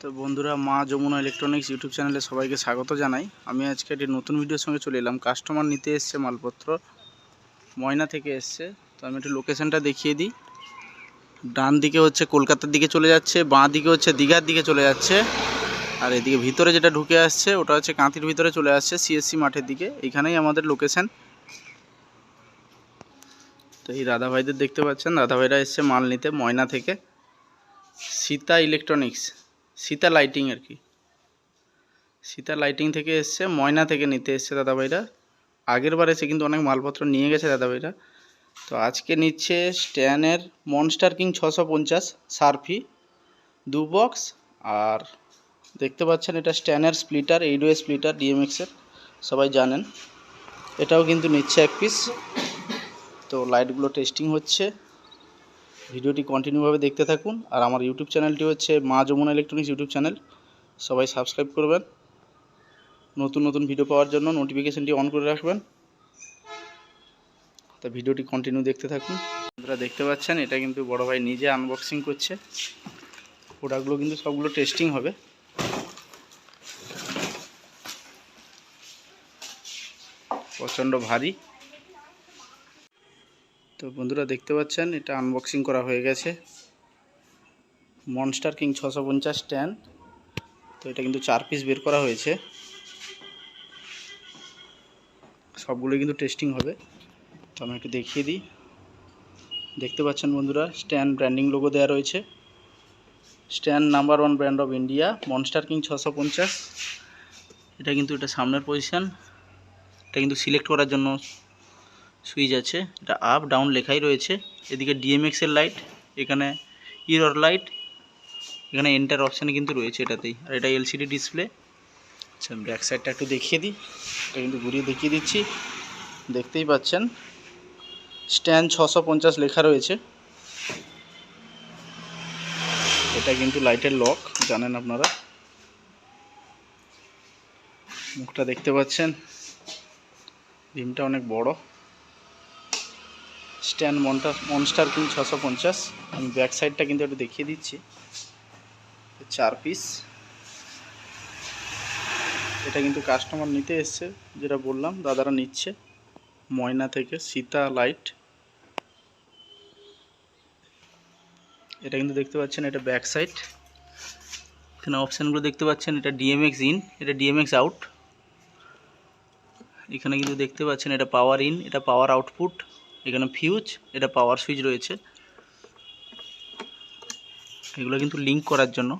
তো বন্ধুরা মা যমুনা ইলেকট্রনিক্স ইউটিউব চ্যানেলে সবাইকে স্বাগত জানাই। আমি আজকে একটি নতুন ভিডিওর সঙ্গে চলে এলাম। কাস্টমার নিতে এসছে মালপত্র। ময়না থেকে এসছে। তো আমি একটু লোকেশানটা দেখিয়ে দিই। ডান দিকে হচ্ছে কলকাতার দিকে চলে যাচ্ছে, বাঁ দিকে হচ্ছে দীঘার দিকে চলে যাচ্ছে। আর এদিকে ভিতরে যেটা ঢুকে আসছে, ওটা হচ্ছে কাঁথির ভিতরে চলে আসছে সিএসসি মাঠের দিকে। এখানেই আমাদের লোকেশান তো এই দাদা ভাইদের দেখতে পাচ্ছেন? দাদা ভাইরা এসছে মাল নিতে, ময়না থেকে। সীতা ইলেকট্রনিক্স সীতা লাইটিং আর কি। সীতা লাইটিং থেকে এসছে, ময়না থেকে নিতে এসছে দাদাভাইরা। আগের বার এসে কিন্তু অনেক মালপত্র নিয়ে গেছে দাদাভাইরা। তো আজকে নিচ্ছে স্ট্যানের মনস্টার কিং ছশো পঞ্চাশ সার্ফি দু বক্স আর দেখতে পাচ্ছেন এটা স্ট্যানের স্প্লিটার এইডওয়ে স্প্লিটার ডিএমএক্সের সবাই জানেন। এটাও কিন্তু নিচ্ছে এক পিস তো লাইটগুলো টেস্টিং হচ্ছে। ভিডিওটি কন্টিনিউভাবে দেখতে থাকুন। আর আমার ইউটিউব চ্যানেলটি হচ্ছে Maa Jamuna electronics YouTube channel সবাই সাবস্ক্রাইব করবেন। নতুন নতুন ভিডিও পাওয়ার জন্য নোটিফিকেশানটি অন করে রাখবেন। তা ভিডিওটি কন্টিনিউ দেখতে থাকুন। আপনারা দেখতে পাচ্ছেন, এটা কিন্তু বড় ভাই নিজে আনবক্সিং করছে। প্রোডাক্টগুলো কিন্তু সবগুলো টেস্টিং হবে। প্রচণ্ড ভারী। তো বন্ধুরা দেখতে পাচ্ছেন, এটা আনবক্সিং করা হয়ে গেছে। মনস্টার কিং ছশো পঞ্চাশ স্ট্যান্ড তো এটা কিন্তু চার পিস বের করা হয়েছে। সবগুলো কিন্তু টেস্টিং হবে। তো আমি একটু দেখিয়ে দিই। দেখতে পাচ্ছেন বন্ধুরা স্ট্যান্ড ব্র্যান্ডিং লোগো দেওয়া রয়েছে। Stand number one brand of India monster king ছশো পঞ্চাশ। এটা কিন্তু এটা সামনের পজিশান এটা কিন্তু সিলেক্ট করার জন্য সুইচ আছে, এটা আপ ডাউন লেখাই রয়েছে। এদিকে ডিএমএক্স এর লাইট এখানে ইরর লাইট এখানে এন্টার অপশানে কিন্তু রয়েছে এটাতেই। আর এটা এলসিডি ডিসপ্লে আচ্ছা ব্যাক সাইডটা একটু দেখিয়ে দিই। এটা কিন্তু ঘুরিয়ে দেখিয়ে দিচ্ছি। দেখতেই পাচ্ছেন স্ট্যান্ড ছশো পঞ্চাশ লেখা রয়েছে। এটা কিন্তু লাইটের লক জানেন আপনারা। মুখটা দেখতে পাচ্ছেন। ডিমটা অনেক বড়। স্ট্যান্ড মনটা, মনস্টার কিং ছশো পঞ্চাশ। আমি ব্যাক সাইডটা কিন্তু একটু দেখিয়ে দিচ্ছি। চার পিস এটা কিন্তু কাস্টমার নিতে এসছে, যেটা বললাম, দাদারা নিচ্ছে। ময়না থেকে সীতা লাইট এটা কিন্তু দেখতে পাচ্ছেন, এটা ব্যাক সাইড এখানে অপশানগুলো দেখতে পাচ্ছেন, এটা ডিএমএক্স ইন এটা ডিএমএক্স আউট এখানে কিন্তু দেখতে পাচ্ছেন, এটা পাওয়ার ইন এটা পাওয়ার আউটপুট এখানে ফিউজ এটা পাওয়ার সুইচ রয়েছে। এগুলো কিন্তু লিঙ্ক করার জন্য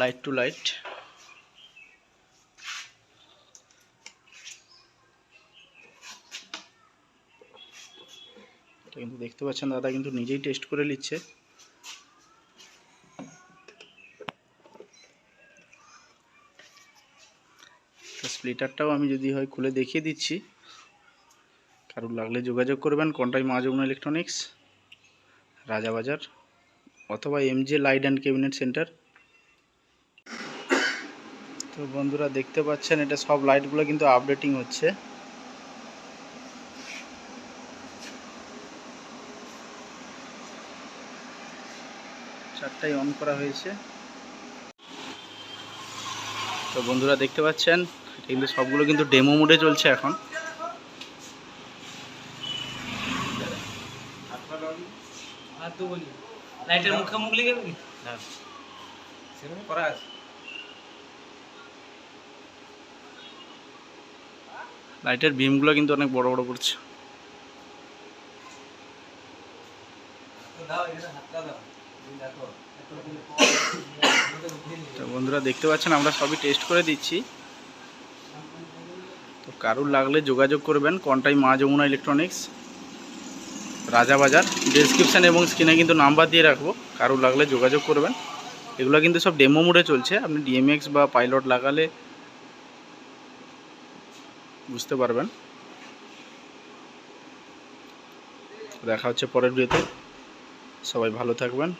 লাইট টু লাইট কিন্তু দেখতে পাচ্ছেন, দাদা কিন্তু নিজেই টেস্ট করে নিচ্ছে। স্প্লিটারটাও আমি যদি হয় খুলে দেখিয়ে দিচ্ছি। কারোর লাগলে যোগাযোগ করবেন। কন্টাই মা ইলেকট্রনিক্স রাজাবাজার, অথবা MJ light and cabinet centre তো বন্ধুরা, দেখতে পাচ্ছেন, এটা সব লাইটগুলো কিন্তু আপডেটিং হচ্ছে। চারটাই অন করা হয়েছে। তো বন্ধুরা, দেখতে পাচ্ছেন কিন্তু সবগুলো কিন্তু ডেমো মোডে চলছে এখন। আর তো বলি। লাইটের মুখে মুখ লেগে যাবে হ্যাঁ সেরকম করা আছে। লাইটের বিমগুলো কিন্তু অনেক বড় বড় করছে। তো বন্ধুরা দেখতে পাচ্ছেন আমরা সবই টেস্ট করে দিচ্ছি। তো কারুর লাগলে যোগাযোগ করবেন কন্টাই মা যমুনা ইলেকট্রনিক্স রাজাবাজার ডিসক্রিপশান এবং স্ক্রিনে কিন্তু নাম্বার দিয়ে রাখব। কারও লাগলে যোগাযোগ করবেন। এগুলো কিন্তু সব ডেমো মোডে চলছে। আপনি ডিএমএক্স বা পাইলট লাগালে বুঝতে পারবেন। দেখা হচ্ছে পরের ভিডিওতে সবাই ভালো থাকবেন।